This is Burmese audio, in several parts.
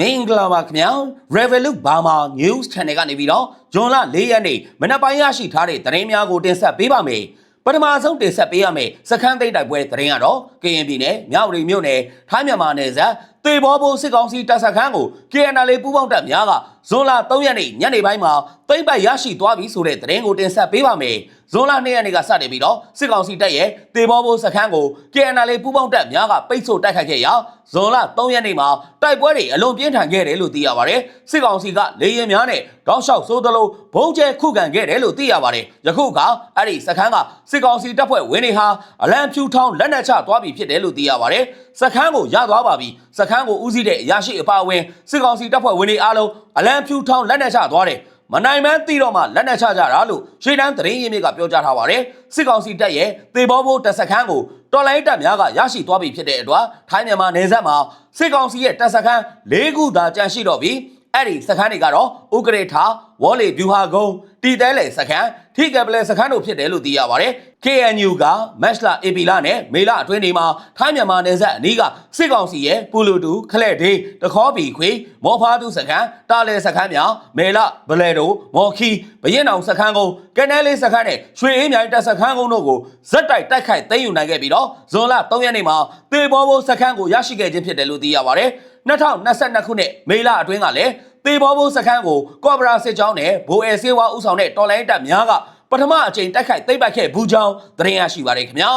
မင်္ဂလာပါခင်ဗျာ Revolut Burma News Channel ကနေပြီးတော့ဇွန်လ၄ရက်နေ့မနက်ပိုင်းရရှိထားတဲ့သတင်းများကိုတင်ဆက်ပေးပါမယ်ပထမဆုံးတင်ဆက်ပေးရမယ့်စခန်းသိမ်းတိုက်ပွဲသတင်းကတော့ကရင်ပြည်နယ်မြဝတီမြို့နယ်ထိုင်းမြန်မာနယ်စပ်တေဘောဘိုးစစ်ကောင်စီတပ်စခန်းကို KNL ပူးပေါင်းတပ်များကဇွန်လ3ရက်နေ့ညနေပိုင်းမှာသိမ်းပိုက်ရရှိသွားပြီဆိုတဲ့သတင်းကိုတင်ဆက်ပေးပါမယ်ဇွန်လ2ရက်နေ့ကစတင်ပြီးတော့စစ်ကောင်စီတပ်ရဲ့တေဘောဘိုးစခန်းကို KNL ပူးပေါင်းတပ်များကပိတ်ဆို့တိုက်ခိုက်ခဲ့ရာဇွန်လ3ရက်နေ့မှာတိုက်ပွဲတွေအလွန်ပြင်းထန်ခဲ့တယ်လို့သိရပါတယ်စစ်ကောင်စီကလေရင်များနဲ့တောက်လျှောက်ဆိုးသလိုဘုံကျဲခုခံခဲ့တယ်လို့သိရပါတယ်ယခုကအဲ့ဒီစခန်းကစစ်ကောင်စီတပ်ဖွဲ့ဝင်တွေဟာအလံဖြူထောင်းလက်နက်ချသွားပြီဖြစ်တယ်လို့သိရပါတယ်စခန်းကိုရသွားပါပြီစခန်းကိုဦးစီးတဲ့အရာရှိအပါအဝင်စစ်ကောင်စီတပ်ဖွဲ့ဝင်တွေအားလုံးအလံဖြူထောင်းလက်နက်ချသွားတယ်မနိုင်မန်းတီတော့မှလက်နက်ချကြတာလို့ရှေ့တန်းသတင်းရင်းမြစ်ကပြောကြားထားပါတယ်စစ်ကောင်စီတပ်ရဲ့သေဘောဘိုးတပ်စခန်းကိုတော်လိုင်းတပ်များကရရှိသွားပြီဖြစ်တဲ့အတွက်ထိုင်းမြန်မာနယ်စပ်မှာစစ်ကောင်စီရဲ့တပ်စခန်း၄ခုသာကျန်ရှိတော့ပြီးအဲ့ဒီစခန်းတွေကတော့ဥကရေထာဝေါ်လီဗျူဟာကုန်းတီတဲလေစခန်း ထိကပလဲစခန်းတို့ဖြစ်တယ်လို့သိရပါတယ် KNU ကမက်ရှလာအေပီလာနဲ့မေလာအတွင်းတွေမှာထိုင်းမြန်မာနယ်စပ်အနီးကစစ်ကောင်စီရဲ့ပူလူတူခလက်ဒေးတခေါဘီခွေမောဖားသူစခန်းတာလဲစခန်းများမေလာဘလဲတိုမော်ခီဘရင်အောင်စခန်းကုန်းကနဲလေးစခန်းနဲ့ရွှေအေးမြိုင်တပ်စခန်းကုန်းတို့ကိုဇက်တိုက်တိုက်ခိုက်သိမ်းယူနိုင်ခဲ့ပြီးတော့ဇွန်လ3ရက်နေ့မှာတေဘောဘိုးစခန်းကိုရရှိခဲ့ခြင်းဖြစ်တယ်လို့သိရပါတယ်2022ခုနှစ်မေလအတွင်းကလည်း တေဘောဘိုးစခန်းကိုကော့ဘရာစစ်ကြောင်းနဲ့ဘိုအဲဆေးဝါဦးဆောင်တဲ့တော်လိုင်းတပ်များကပထမအကြိမ်တိုက်ခိုက်သိမ်းပိုက်ခဲ့ဘူးကြောင်းသတင်းရရှိပါတယ်ခင်ဗျာ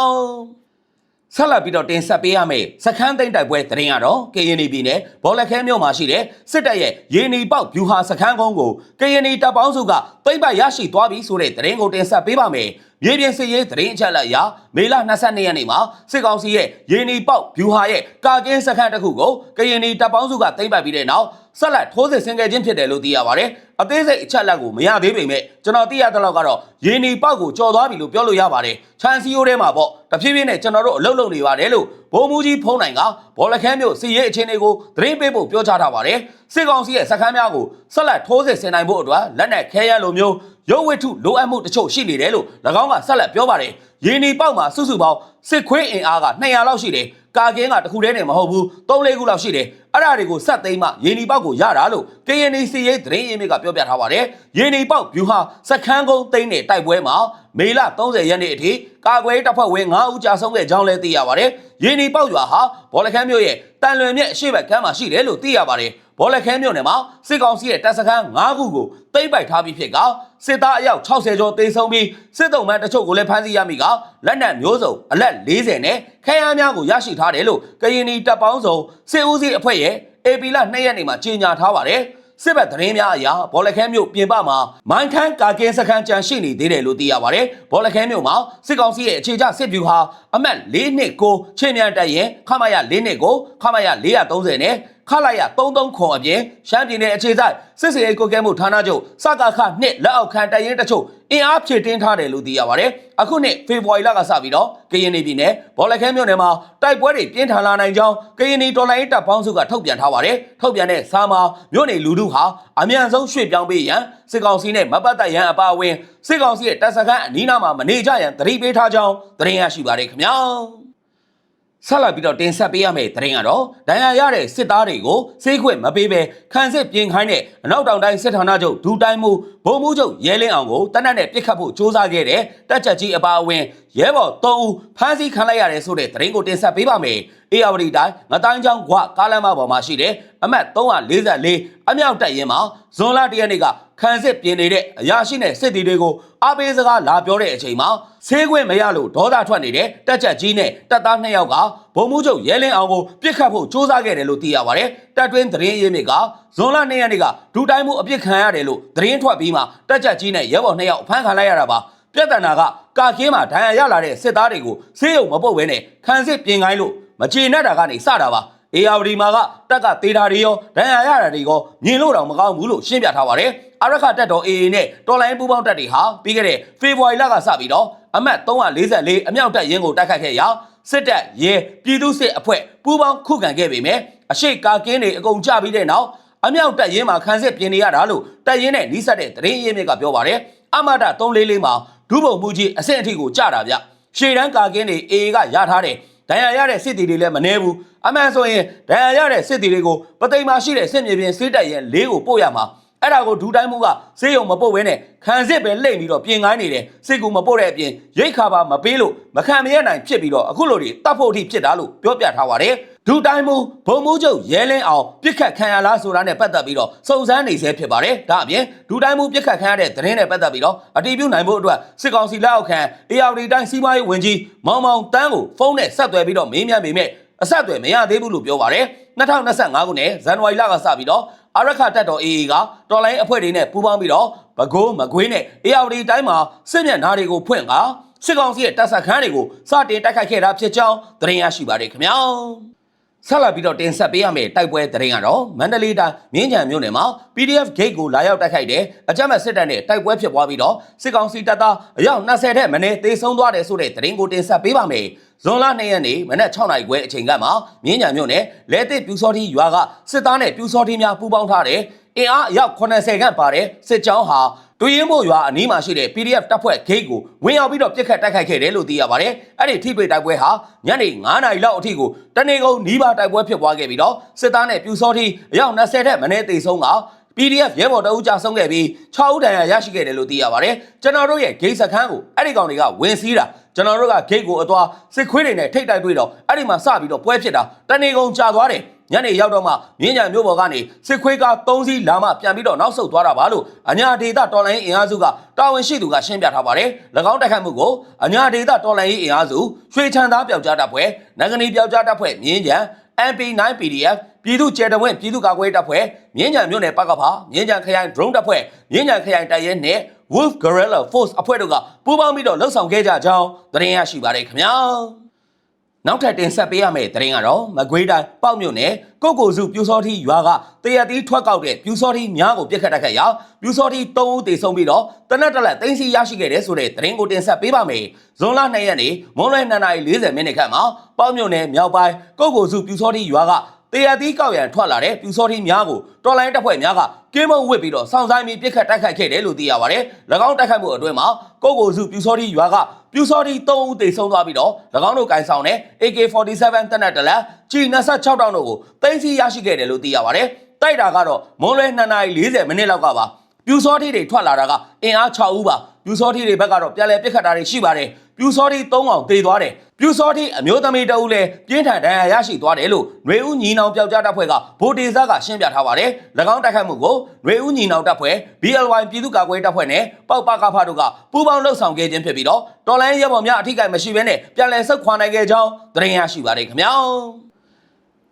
ဆက်လက်ပြီးတော့တင်ဆက်ပေးရမယ့်စခန်းသိမ်းတိုက်ပွဲသတင်းကတော့ KNY ပြည်နယ်ဘော်လခဲမြို့မှာရှိတဲ့စစ်တပ်ရဲ့ရေနီပေါက်ဗျူဟာစခန်းကုန်းကို KNY တပ်ပေါင်းစုကသိမ်းပိုက်ရရှိသွားပြီဆိုတဲ့သတင်းကိုတင်ဆက်ပေးပါမယ် မြေပြင်စစ်ရေးသတင်းအချက်အလက်အရမေလ22ရက်နေ့မှာစစ်ကောင်စီရဲ့ရေနီပေါက်ဗျူဟာရဲ့ကာကင်းစခန်းတစ်ခုကို KNY တပ်ပေါင်းစုကသိမ်းပိုက်ပြီးတဲ့နောက်ဆက်လက်ထိုးစစ်ဆင်ခဲ့ခြင်းဖြစ်တယ်လို့သိရပါတယ်။အသေးစိတ်အချက်အလက်ကိုမရသေးပေမဲ့ကျွန်တော်သိရတဲ့လောက်ကတော့ရေနီပေါက်ကိုကြော်သွားပြီလို့ပြောလို့ရပါတယ်။ချန်စီယိုထဲမှာပေါ့တဖြည်းဖြည်းနဲ့ကျွန်တော်တို့အလုပ်လုပ်နေပါတယ်လို့ ဘုံမူကြီးဖုံးနိုင်ကဘောလခမ်းမြို့စစ်ရေးအခြေအနေကိုသတင်းပေးဖို့ပြောကြားထားပါတယ်။စစ်ကောင်စီရဲ့စခန်းများကိုဆက်လက်ထိုးစစ်ဆင်နိုင်ဖို့အတွက်လက်နက်ခဲယမ်းလိုမျိုးရုပ်ဝတ္ထုလိုအပ်မှုတချို့ရှိနေတယ်လို့၎င်းကဆက်လက်ပြောပါတယ်။ရေနီပေါက်မှာစုစုပေါင်းစစ်ခွေးအင်အားက200လောက်ရှိတယ်။ ကာကင်းကတခုတည်းနဲ့မဟုတ်ဘူး3-4ခုလောက်ရှိတယ်။အဲ့ဒါတွေကိုဆက်သိမ်းမှရေနီပေါက်ကိုရတာလို့ KNC ရဲ့သတင်းရင်းမြစ်ကပြောပြထားပါတယ်။ရေနီပေါက်ဗျူဟာစခန်းကုန်းသိမ်းတဲ့တိုက်ပွဲမှာမေလ30ရက်နေ့အထိကာကွယ်တပ်ဖွဲ့ဝင်9ဦးကြာဆုံးခဲ့ကြောင်းလည်းသိရပါတယ်။ရေနီပေါက်ရွာဟာဘောလခမ်းမြို့ရဲ့တန်လွင်မြက်အရှိတ်ဘက်ကမ်းမှာရှိတယ်လို့သိရပါတယ်။ ဘောလခမ်းမြို့နယ်မှာစစ်ကောင်စီရဲ့တပ်စခန်း9ခုကိုသိမ်းပိုက်ထားပြီးဖြစ်ကစစ်သားအယောက်60ကျော်တေဆုံးပြီးစစ်တုံးမှန်တချို့ကိုလည်းဖမ်းဆီးရမိကလက်နက်မျိုးစုံအလက်40နဲ့ခဲယမ်းများကိုရရှိထားတယ်လို့ကရင်နီတပ်ပေါင်းစုံစစ်ဦးစီးအဖွဲ့ရဲ့ AP လ2ရက်နေ့မှာကြေညာထားပါတယ်စစ်ဘက်သတင်းများအရဘောလခဲမြို့ပြင်ပမှာမိုင်းခန်းကာကင်းစခန်းကြံရှိနေသေးတယ်လို့သိရပါတယ်။ဘောလခဲမြို့မှာစစ်ကောင်စီရဲ့အခြေချစစ်ဗျူဟာအမှတ်၄နှစ်ကိုချင်းမြန်တက်ရင်ခမရ၄နှစ်ကိုခမရ430နဲ့ ခလာရ33ခွန်အပြင်ရှမ်းပြည်နယ်အခြေစိုက်စစ်စေးကိုကဲမှုဌာနချုပ်စကခနှစ်လက်အောက်ခံတရင်တချို့အင်အားဖြည့်တင်းထားတယ်လို့သိရပါတယ်။အခုနှစ်ဖေဖော်ဝါရီလကစပြီးတော့ကရင်ပြည်နယ်ဘောလခဲမြို့နယ်မှာတိုက်ပွဲတွေပြင်းထန်လာနိုင်ကြောင်းကရင်ဒေါ်လာရေးတပ်ပေါင်းစုကထုတ်ပြန်ထားပါတယ်။ထုတ်ပြန်တဲ့စာမှာမြို့နယ်လူထုဟာအမြန်ဆုံးရွှေ့ပြောင်းပေးရန်စစ်ကောင်စီနဲ့မပတ်သက်ရန်အပါအဝင်စစ်ကောင်စီရဲ့တပ်စခန်းအနီးနားမှာမနေကြရန်တတိပေးထားကြောင်းသတင်းရရှိပါတယ်ခင်ဗျာ။ ဆက်လက်ပြီးတော့တင်ဆက်ပေးရမယ့်သတင်းကတော့ဒဏ်ရာရတဲ့စစ်သားတွေကိုစေးခွင့်မပေးဘဲခံစစ်ပြင်ခိုင်းတဲ့အနောက်တောင်တိုင်းစစ်ဌာနချုပ်ဒူတိုင်းမှုဗိုလ်မှူးချုပ်ရဲလင်းအောင်ကိုတနက်နဲ့ပြစ်ခတ်ဖို့စ조사ခဲ့တဲ့တက်ချက်ကြီးအပါအဝင်ရဲဘော်3ဦးဖမ်းဆီးခံလိုက်ရတယ်ဆိုတဲ့သတင်းကိုတင်ဆက်ပေးပါမယ်။ အေယာဝတီတိုင်းငတိုင်းချောင်းကွာကားလမ်းမပေါ်မှာရှိတဲ့အမှတ်344အမြောက်တပ်ရင်မှာဇွန်လ၁ရက်နေ့ကခံစစ်ပြင်နေတဲ့အရာရှိနဲ့စစ်သည်တွေကိုအားပေးစကားလာပြောတဲ့အချိန်မှာဆေးခွင့်မရလို့ဒေါသထွက်နေတဲ့တက်ချက်ကြီးနဲ့တပ်သား2ယောက်ကဗိုလ်မှူးချုပ်ရဲလင်းအောင်ကိုပြစ်ခတ်ဖို့စ조사ခဲ့တယ်လို့သိရပါတယ်။တပ်တွင်းသတင်းရင်းမြစ်ကဇွန်လ2ရက်နေ့ကဒူတိုင်းမှုအပြစ်ခံရတယ်လို့သတင်းထွက်ပြီးမှတက်ချက်ကြီးနဲ့ရဲဘော်2ယောက်ဖမ်းခံလိုက်ရတာပါ။ပြဿနာကကာကင်းမှာဒဏ်ရာရလာတဲ့စစ်သားတွေကိုဆေးရုံမပုတ်ဘဲနဲ့ခံစစ်ပြင်ခိုင်းလို့ မကျေနပ်တာကနေစတာပါ။အေယာဝတီမှာကတက်ကသေးတာတွေရောဒဏ်ရာရတာတွေရောမြင်လို့တော့မကောင်းဘူးလို့ရှင်းပြထားပါတယ်။အရခတက်တော် AA နဲ့တော်လိုင်းပူးပေါင်းတပ်တွေဟာပြီးခဲ့တဲ့ဖေဖော်ဝါရီလကစပြီးတော့အမှတ်344အမြောက်တပ်ရင်းကိုတိုက်ခတ်ခဲ့ရာစစ်တပ်ရဲပြည်သူစစ်အဖွဲ့ပူးပေါင်းခုခံခဲ့ပေမဲ့အရှိကာကင်းတွေအကုန်ကြပြီးတဲ့နောက်အမြောက်တပ်ရင်းမှာခန်းစစ်ပြင်နေရတာလို့တပ်ရင်းနဲ့နှီးစပ်တဲ့သတင်းရင်းမြစ်ကပြောပါတယ်။အမတာ344မှာဒုဗိုလ်မှူးကြီးအဆင့်အထိကိုကြတာဗျ။ရှေ့တန်းကာကင်းတွေ AA ကရထားတဲ့ ဒဏ်ရာရတဲ့စစ်တီတွေလည်းမနှဲဘူးအမှန်ဆိုရင်ဒဏ်ရာရတဲ့စစ်တီတွေကိုပသိမ်မှာရှိတဲ့စစ်မြေပြင်စစ်တပ်ရဲ့လေးကိုပို့ရမှာ အဲ့ဒါကိုဒူတိုင်းမှုကစေးရုံမပို့ဘဲနဲ့ခံစစ်ပဲလိမ့်ပြီးတော့ပြင်ခိုင်းနေတယ်စစ်ကူမပို့တဲ့အပြင်ရိတ်ခါပါမပေးလို့မခံမရနိုင်ဖြစ်ပြီးတော့အခုလိုတွေတတ်ဖို့အထိဖြစ်တာလို့ပြောပြထားပါတယ်ဒူတိုင်းမှုဘုံမှုချုပ်ရဲလင်းအောင်ပြစ်ခတ်ခံရလားဆိုတာနဲ့ပတ်သက်ပြီးတော့စုံစမ်းနေဆဲဖြစ်ပါတယ်ဒါအပြင်ဒူတိုင်းမှုပြစ်ခတ်ခံရတဲ့သတင်းနဲ့ပတ်သက်ပြီးတော့အတီးပြုနိုင်ဖို့အတွက်စစ်ကောင်စီလက်အောက်ခံ ARD တိုင်းစီးပွားရေးဝန်ကြီးမောင်မောင်တန်းကိုဖုန်းနဲ့ဆက်သွယ်ပြီးတော့မေးမြန်းပေမဲ့အဆက်အသွယ်မရသေးဘူးလို့ပြောပါတယ် 2025ခုနှစ်ဇန်နဝါရီလကစပြီးတော့အာရခတက်တော် AA ကတော်လိုင်းအဖွဲ့တွေနဲ့ပူးပေါင်းပြီးတော့ဘကိုးမကွေးနဲ့ ARD တိုင်းမှာစစ်မျက်နှာတွေကိုဖွင့်ကစစ်ကောင်စီရဲ့တပ်ဆက်ခန်းတွေကိုစတင်တိုက်ခိုက်ခဲ့တာဖြစ်ကြောင်းသတင်းရရှိပါတယ်ခင်ဗျာဆက်လက်ပြီးတော့တင်ဆက်ပေးရမယ့်တိုက်ပွဲသတင်းကတော့မန္တလေးတိုင်းမြင်းကြံမြို့နယ်မှာ PDF gate ကိုလာရောက်တိုက်ခိုက်တဲ့အကြမ်းဖက်စစ်တပ်နဲ့တိုက်ပွဲဖြစ်ပွားပြီးတော့စစ်ကောင်စီတပ်သားအယောက်20ထက်မနည်းသေဆုံးသွားတယ်ဆိုတဲ့သတင်းကိုတင်ဆက်ပေးပါမယ်။ ဇွန်လ2ရက်နေ့မနက်6နာရီခွဲအချိန်ကမှမြင်းကြံမြို့နယ်လဲတစ်ပြူစောတိရွာကစစ်သားနဲ့ပြူစောတိများပူးပေါင်းထားတဲ့အင်အားအယောက်80ခန့်ပါတဲ့စစ်ကြောင်းဟာတူရင်မို့ရွာအနီးမှာရှိတဲ့ PDF တပ်ဖွဲ့ gate ကိုဝင်ရောက်ပြီးတော့ပြစ်ခတ်တိုက်ခိုက်ခဲ့တယ်လို့သိရပါတယ်။အဲ့ဒီထိတွေ့တိုက်ပွဲဟာညနေ9နာရီလောက်အထိကိုတနေကုန်နီးပါးတိုက်ပွဲဖြစ်ပွားခဲ့ပြီးတော့စစ်သားနဲ့ပြူစောတိအယောက်20ထက်မနည်းသေဆုံးက PDF ရဲဘော်တအုပ်ကြဆုံးခဲ့ပြီး6ဦးတန်ရာရရှိခဲ့တယ်လို့သိရပါတယ်။ကျွန်တော်တို့ရဲ့ဂိတ်စခန်းကိုအဲ့ဒီကောင်တွေကဝင်စီးတာ ကျွန်တော်တို့ကဂိတ်ကိုအသွားစစ်ခွေးတွေနဲ့ထိတ်တိုက်တွေ့တော့အဲ့ဒီမှာစပြီးတော့ပွဲဖြစ်တာတနေကုန်ကြာသွားတယ်။ညနေရောက်တော့မှမြင်းကြံမြို့ပေါ်ကနေစစ်ခွေးက3စီးလာမှပြန်ပြီးတော့နောက်ဆုတ်သွားတာပါလို့အညာဒေတာတော်လိုင်းအင်အားစုကတာဝန်ရှိသူကရှင်းပြထားပါတယ်။၎င်းတိုက်ခိုက်မှုကိုအညာဒေတာတော်လိုင်းအင်အားစုရွှေချမ်းသားပျောက်ကြားတပ်ဖွဲ့နဂနီပျောက်ကြားတပ်ဖွဲ့မြင်းကြံ MP9 PDF ပြည်သူ့ကျဲတဝင်းပြည်သူ့ကာကွယ်တပ်ဖွဲ့မြင်းကြံမြို့နယ်ပကဖာမြင်းကြံခရိုင် drone တပ်ဖွဲ့မြင်းကြံခရိုင်တပ်ရဲနဲ့ Wolf Guerrilla Force အဖွဲ့တို့ကပူးပေါင်းပြီးတော့လှုပ်ဆောင်ခဲ့ကြကြောင်းသတင်းရရှိပါတယ်ခင်ဗျာ နောက်ထပ်တင်ဆက်ပေးရမယ့်သတင်းကတော့မကွေးတိုင်းပေါ့မြို့နယ်ကိုကိုစုပြူစောတိရွာကတရတီထွက်ကောက်တဲ့ပြူစောတိများကိုပြစ်ခတ်တိုက်ခတ်ရာပြူစောတိ3ဦးသေဆုံးပြီးတော့တနက်တက်လက်သိမ်းစီရရှိခဲ့တဲ့ဆိုတဲ့သတင်းကိုတင်ဆက်ပေးပါမယ်။ဇွန်လ2ရက်နေ့မွန်းလွဲ2:40မိနစ်ခန့်မှာပေါ့မြို့နယ်မြောက်ပိုင်းကိုကိုစုပြူစောတိရွာက တရတီကောက်ရန်ထွက်လာတဲ့ပြူစောတိများကိုတော်လိုင်းတပ်ဖွဲ့များကကင်းမုံဝစ်ပြီးတော့စောင့်ဆိုင်ပြီးပြစ်ခတ်တိုက်ခိုက်ခဲ့တယ်လို့သိရပါတယ်။၎င်းတိုက်ခိုက်မှုအတွင်းမှာကိုကိုစုပြူစောတိရွာကပြူစောတိ3ဦးသေဆုံးသွားပြီးတော့၎င်းတို့ကင်ဆောင်တဲ့ AK47 တပ်နက်တလက် G26 တောင်းတို့ကိုသိမ်းဆီးရရှိခဲ့တယ်လို့သိရပါတယ်။တိုက်တာကတော့မွန်းလွဲ2:40မိနစ်လောက်ကပါပြူစောတိတွေထွက်လာတာကအင်အား6ဦးပါပြူစောတိတွေဘက်ကတော့ပြန်လည်ပြစ်ခတ်တာတွေရှိပါတယ် ပြူစောတိ၃ကောင်တေသွားတယ်ပြူစောတိအမျိုးသမီးတအုပ်လည်းပြင်းထန်ဒဏ်ရာရရှိသွားတယ်လို့နှွေဦးညီနောင်ပျောက်ကြားတပ်ဖွဲ့ကဗိုလ်ဒေသကရှင်းပြထားပါတယ်၎င်းတိုက်ခိုက်မှုကိုနှွေဦးညီနောင်တပ်ဖွဲ့ BLY ပြည်သူ့ကာကွယ်တပ်ဖွဲ့နဲ့ပောက်ပကဖတို့ကပူးပေါင်းလှုပ်ဆောင်ခဲ့ခြင်းဖြစ်ပြီးတော့တော်လိုင်းရဲဘော်များအထိကိမရှိဘဲနဲ့ပြန်လည်ဆုတ်ခွာနိုင်ခဲ့ကြောင်းသတင်းရရှိပါတယ်ခင်ဗျာ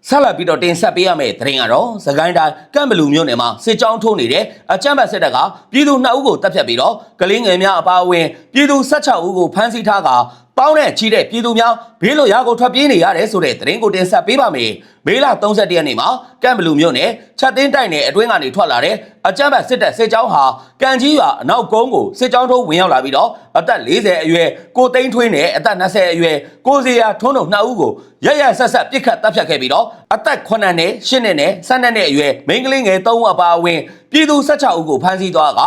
ဆက်လက်ပြီးတော့တင်ဆက်ပေးရမယ့်သတင်းကတော့သခိုင်းတိုင်းကမ်ဘလူမြို့နယ်မှာစစ်ကြောင်းထိုးနေတဲ့အကြမ်းဖက်စစ်တပ်ကပြည်သူ2ဦးကိုတပ်ဖြတ်ပြီးတော့ကလေးငယ်များအပါအဝင်ပြည်သူ16ဦးကိုဖမ်းဆီးထားက ပေါင်းတဲ့ချီတဲ့ပြည်သူများဘေးလွတ်ရာကိုထွက်ပြေးနေရတယ်ဆိုတဲ့သတင်းကိုတင်ဆက်ပေးပါမယ်။မေလ31ရက်နေ့မှာကမ်ဘလူမြို့နယ်ချက်တင်းတိုက်နယ်အတွင်းကနေထွက်လာတဲ့အကြမ်းဖက်စစ်တပ်စစ်ကြောင်းဟာကံကြီးရွာအနောက်ကုန်းကိုစစ်ကြောင်းထိုးဝင်ရောက်လာပြီးတော့အသက်40အရွယ်ကိုသိန်းထွေးနဲ့အသက်20အရွယ်ကိုစီယာထွန်းတို့နှစ်ဦးကိုရရဆက်ဆက်ပြစ်ခတ်တပ်ဖြတ်ခဲ့ပြီးတော့အသက်9နဲ့10နဲ့နဲ့12နဲ့အရွယ်မိန်းကလေးငယ်3ဦးအပါအဝင်ပြည်သူ16ဦးကိုဖမ်းဆီးသွားက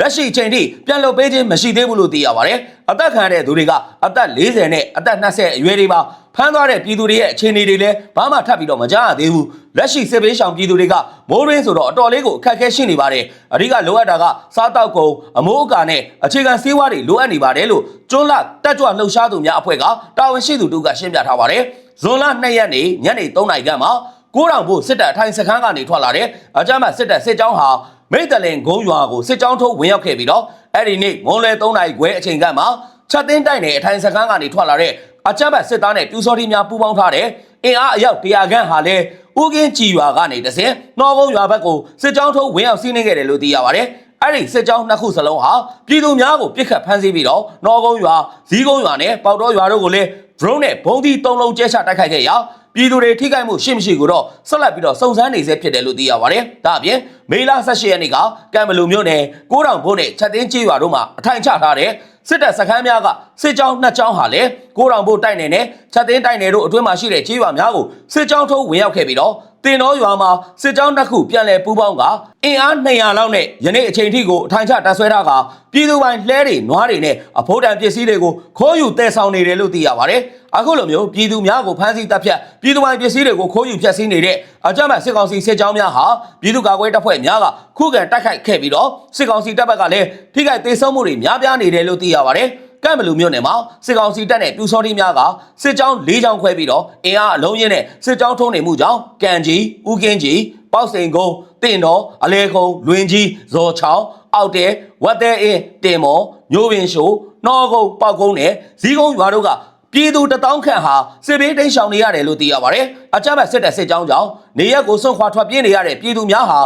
လက်ရှိချိန်ထိပြန်လွတ်ပေးခြင်းမရှိသေးဘူးလို့သိရပါတယ်။အသက်ခံရတဲ့သူတွေကအသက်40နဲ့အသက်20အရွယ်တွေပါဖမ်းသွားတဲ့ပြည်သူတွေရဲ့အခြေအနေတွေလည်းဘာမှထပ်ပြီးတော့မကြားရသေးဘူး။လက်ရှိစစ်ပေးရှောင်ပြည်သူတွေကမိုးရင်းဆိုတော့အတော်လေးကိုအခက်အခဲရှိနေပါတယ်။အဓိကလိုအပ်တာကစားတောက်ကုန်အမိုးအကာနဲ့အခြေခံဆေးဝါးတွေလိုအပ်နေပါတယ်လို့ကျွန်းလတက်ကြွလှုပ်ရှားသူများအဖွဲ့ကတာဝန်ရှိသူတို့ကရှင်းပြထားပါတယ်။ဇွန်လ2ရက်နေ့ညနေ3နာရီခန့်မှာကိုးတောင်ဖို့စစ်တပ်အထိုင်စခန်းကနေထွက်လာတဲ့အကြမ်းဖက်စစ်တပ်စစ်ကြောင်းဟာမိတ်တလင်ဂုံးရွာကိုစစ်ကြောင်းထုတ်ဝင်ရောက်ခဲ့ပြီးတော့အဲ့ဒီနေ့မွန်လွယ်3နာရီခွဲအချိန်ကမှချက်သိန်းတိုက်နယ်အထိုင်စခန်းကနေထွက်လာတဲ့အကြမ်းဖက်စစ်သားနဲ့ပြူစောတိများပူးပေါင်းထားတဲ့အင်အားအယောက်100ခန့်ဟာလည်းဦးကင်းကြည်ရွာကနေတစဉ်နှောကုန်းရွာဘက်ကိုစစ်ကြောင်းထုတ်ဝင်ရောက်စီးနှင်းခဲ့တယ်လို့သိရပါတယ်အဲ့ဒီစစ်ကြောင်းနှစ်ခုစလုံးဟာပြည်သူများကိုပြစ်ခတ်ဖမ်းဆီးပြီးတော့နော်ကုန်းရွာဇီးကုန်းရွာနဲ့ပေါတော်ရွာတို့ကိုလည်း drone နဲ့ဘုံသီး၃လုံးကျဲချတိုက်ခိုက်ခဲ့ရာပြည်သူတွေထိခိုက်မှုရှိမရှိကိုတော့ဆက်လက်ပြီးတော့စုံစမ်းနေဆဲဖြစ်တယ်လို့သိရပါတယ်။ဒါအပြင်မေလ18ရက်နေ့ကကံဘလူမြို့နယ်ကိုးတောင်ဘုတ်နဲ့ချက်တင်းကျေးရွာတို့မှာအထိုင်ချထားတဲ့စစ်တပ်စခန်းများကစစ်ကြောင်းနှစ်ကြောင်းဟာလည်းကိုးတောင်ဘုတ်တိုက်နယ်နဲ့ချက်တင်းတိုက်နယ်တို့အတွင်းမှာရှိတဲ့ကျေးရွာများကိုစစ်ကြောင်းထိုးဝင်ရောက်ခဲ့ပြီးတော့တင်တော်ရွာမှာစစ်ကြောင်းတစ်ခုပြန်လည်ပူးပေါင်းကအင်အား200လောက်နဲ့ယနေ့အချိန်ထိကိုအထိုင်ချတပ်ဆွဲထားကပြည်သူပိုင်းလှဲတွေနွားတွေနဲ့အဖို့တံပစ္စည်းတွေကိုခိုးယူတည်ဆောင်နေတယ်လို့သိရပါတယ်။အခုလိုမျိုးပြည်သူများကိုဖမ်းဆီးတပ်ဖြတ်ပြည်သူပိုင်းပစ္စည်းတွေကိုခိုးယူဖျက်ဆီးနေတဲ့အကြမ်းဖက်စစ်ကောင်စီစစ်ကြောင်းများဟာပြည်သူ့ကာကွယ်တပ်ဖွဲ့များကခုခံတိုက်ခိုက်ခဲ့ပြီးတော့စစ်ကောင်စီတပ်ဘက်ကလည်းထိခိုက်ဒေဆုံးမှုတွေများပြားနေတယ်လို့သိရပါတယ်။ကမ်ဘလူမြို့နယ်မှာစစ်ကောင်စီတပ်နဲ့ပြူစောတိများကစစ်ကြောင်း၄ကြောင်းခွဲပြီးတော့အင်အားအလုံးရင်းနဲ့စစ်ကြောင်းထုံးနေမှုကြောင့်ကံကြီးဦးကင်းကြီးပေါက်စိန်ကုန်းတင့်တော်အလဲခုံလွင်ကြီးဇော်ချောင်းအောက်တဲဝတ်တဲ့အင်းတင်မော်ညိုးပင်ရှိုးနှောကုန်းပေါက်ကုန်းနဲ့ဇီးကုန်းရွာတို့ကပြည်သူတထောင်ခန့်ဟာစစ်ဘေးတိမ်းရှောင်နေရတယ်လို့သိရပါတယ်။အကြမ်းဖက်စစ်တပ်စစ်ကြောင်းကြောင့်နေရက်ကိုစွန့်ခွာထွက်ပြေးနေရတဲ့ပြည်သူများဟာ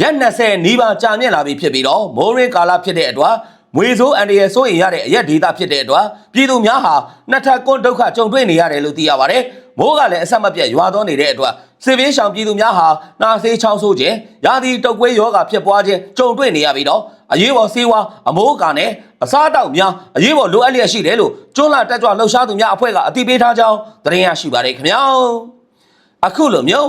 ရက်20နီးပါးကြာမြင့်လာပြီဖြစ်ပြီးတော့မိုးရင်းကာလဖြစ်တဲ့အတွက်မွေဆိုးအန်ဒီရဲ့စိုးရင်ရတဲ့အရက်ဒေတာဖြစ်တဲ့အတွက်ပြည်သူများဟာနှစ်ထပ်ကွန်းဒုက္ခကြုံတွေ့နေရတယ်လို့သိရပါတယ်။မိုးကလည်းအဆက်မပြတ်ရွာသွန်းနေတဲ့အတွက်စစ်ဘေးရှောင်ပြည်သူများဟာနာဆေးချောင်းဆိုးခြင်းရာသီတုပ်ကွေးယောဂဖြစ်ပွားခြင်းကြုံတွေ့နေရပြီးတော့အရေးပေါ်ဆေးဝါးအမိုးအကာနဲ့အစားအသောက်များအရေးပေါ်လိုအပ်လျက်ရှိတယ်လို့ကျွန်းလာတက်ကြွလှုပ်ရှားသူများအဖွဲ့ကအသိပေးထားကြောင်းသတင်းရရှိပါတယ်ခင်ဗျာ။အခုလိုမျိုး